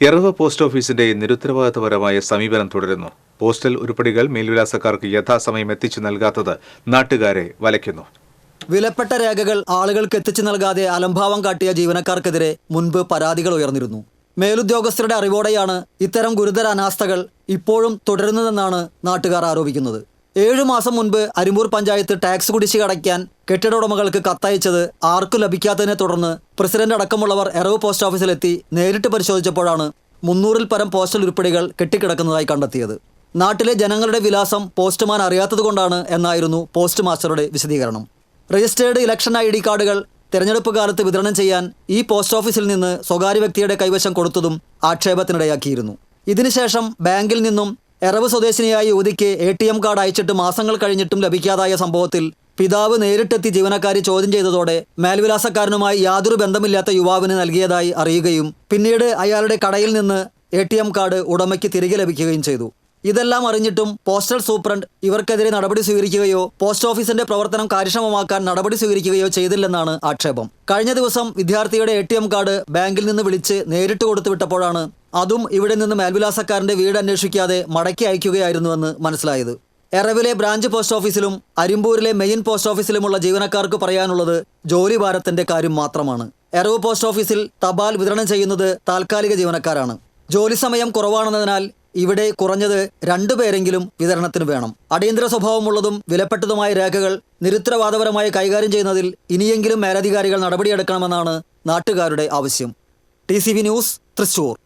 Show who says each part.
Speaker 1: Erava post ഓഫീസിന്റെ നിരുത്തരവാദിത്തപരമായ സമീപനം തുടരുന്നു. പോസ്റ്റൽ ഉരുപ്പടികൾ മേൽവിലാസക്കാർക്ക് യഥാസമയം എത്തിച്ചു നൽകാത്തത് നാട്ടുകാരെ വലയ്ക്കുന്നു.
Speaker 2: വിലപ്പെട്ട രേഖകൾ ആളുകൾക്ക് എത്തിച്ചു നൽകാതെ അലംഭാവം കാട്ടിയ ജീവനക്കാർക്കെതിരെ മുൻപ് പരാതികൾ ഉയർന്നിരുന്നു. മേലുദ്യോഗസ്ഥരുടെ അറിവോടെയാണ് ഇത്തരം ഗുരുതര അനാസ്ഥകൾ ഇപ്പോഴും തുടരുന്നതെന്നാണ് നാട്ടുകാർ ആരോപിക്കുന്നത്. ഏഴു മാസം മുൻപ് അരിമ്പൂർ പഞ്ചായത്ത് ടാക്സ് കുടിശ്ശിക അടയ്ക്കാൻ കെട്ടിട ഉടമകൾക്ക് കത്തയച്ചത് ആർക്കും ലഭിക്കാത്തതിനെ തുടർന്ന് പ്രസിഡന്റ് അടക്കമുള്ളവർ എറവ് പോസ്റ്റ് ഓഫീസിലെത്തി നേരിട്ട് പരിശോധിച്ചപ്പോഴാണ് മുന്നൂറിൽ പരം പോസ്റ്റൽ ഉരുപ്പടികൾ കെട്ടിക്കിടക്കുന്നതായി കണ്ടെത്തിയത്. നാട്ടിലെ ജനങ്ങളുടെ വിലാസം പോസ്റ്റ്മാൻ അറിയാത്തതുകൊണ്ടാണ് എന്നായിരുന്നു പോസ്റ്റ് മാസ്റ്ററുടെ വിശദീകരണം. രജിസ്റ്റേർഡ് ഇലക്ഷൻ ഐ ഡി കാർഡുകൾ തെരഞ്ഞെടുപ്പ് കാലത്ത് വിതരണം ചെയ്യാൻ ഈ പോസ്റ്റ് ഓഫീസിൽ നിന്ന് സ്വകാര്യ വ്യക്തിയുടെ കൈവശം കൊടുത്തതും ആക്ഷേപത്തിനിടയാക്കിയിരുന്നു. ഇതിനുശേഷം ബാങ്കിൽ നിന്നും എറവ് സ്വദേശിനിയായ യുവതിക്ക് എ ടി എം കാർഡ് അയച്ചിട്ട് മാസങ്ങൾ കഴിഞ്ഞിട്ടും ലഭിക്കാതായ സംഭവത്തിൽ പിതാവ് നേരിട്ടെത്തി ജീവനക്കാരി ചോദ്യം ചെയ്തതോടെ മേൽവിലാസക്കാരനുമായി യാതൊരു ബന്ധമില്ലാത്ത യുവാവിന് നൽകിയതായി അറിയുകയും പിന്നീട് അയാളുടെ കടയിൽ നിന്ന് എ കാർഡ് ഉടമയ്ക്ക് തിരികെ ലഭിക്കുകയും ചെയ്തു. ഇതെല്ലാം അറിഞ്ഞിട്ടും പോസ്റ്റൽ സൂപ്രണ്ട് ഇവർക്കെതിരെ നടപടി സ്വീകരിക്കുകയോ പോസ്റ്റ് ഓഫീസിന്റെ പ്രവർത്തനം കാര്യക്ഷമമാക്കാൻ നടപടി സ്വീകരിക്കുകയോ ചെയ്തില്ലെന്നാണ് ആക്ഷേപം. കഴിഞ്ഞ ദിവസം വിദ്യാർത്ഥിയുടെ എ കാർഡ് ബാങ്കിൽ നിന്ന് വിളിച്ച് നേരിട്ട് കൊടുത്തു വിട്ടപ്പോഴാണ് അതും ഇവിടെ നിന്ന് മേൽവിലാസക്കാരന്റെ വീട് അന്വേഷിക്കാതെ മടക്കി അയക്കുകയായിരുന്നുവെന്ന് മനസ്സിലായത്. എറവിലെ ബ്രാഞ്ച് പോസ്റ്റ് ഓഫീസിലും അരിമ്പൂരിലെ മെയിൻ പോസ്റ്റ് ഓഫീസിലുമുള്ള ജീവനക്കാർക്ക് പറയാനുള്ളത് ജോലി ഭാരത്തിന്റെ കാര്യം മാത്രമാണ്. എറവ് പോസ്റ്റ് ഓഫീസിൽ തപാൽ വിതരണം ചെയ്യുന്നത് താൽക്കാലിക ജീവനക്കാരാണ്. ജോലി സമയം കുറവാണെന്നതിനാൽ ഇവിടെ കുറഞ്ഞത് രണ്ടു പേരെങ്കിലും വിതരണത്തിന് വേണം. അടിയന്തര സ്വഭാവമുള്ളതും വിലപ്പെട്ടതുമായ രേഖകൾ നിരുത്തരവാദപരമായി കൈകാര്യം ചെയ്യുന്നതിൽ ഇനിയെങ്കിലും മേലധികാരികൾ നടപടിയെടുക്കണമെന്നാണ് നാട്ടുകാരുടെ ആവശ്യം. T news Thrissur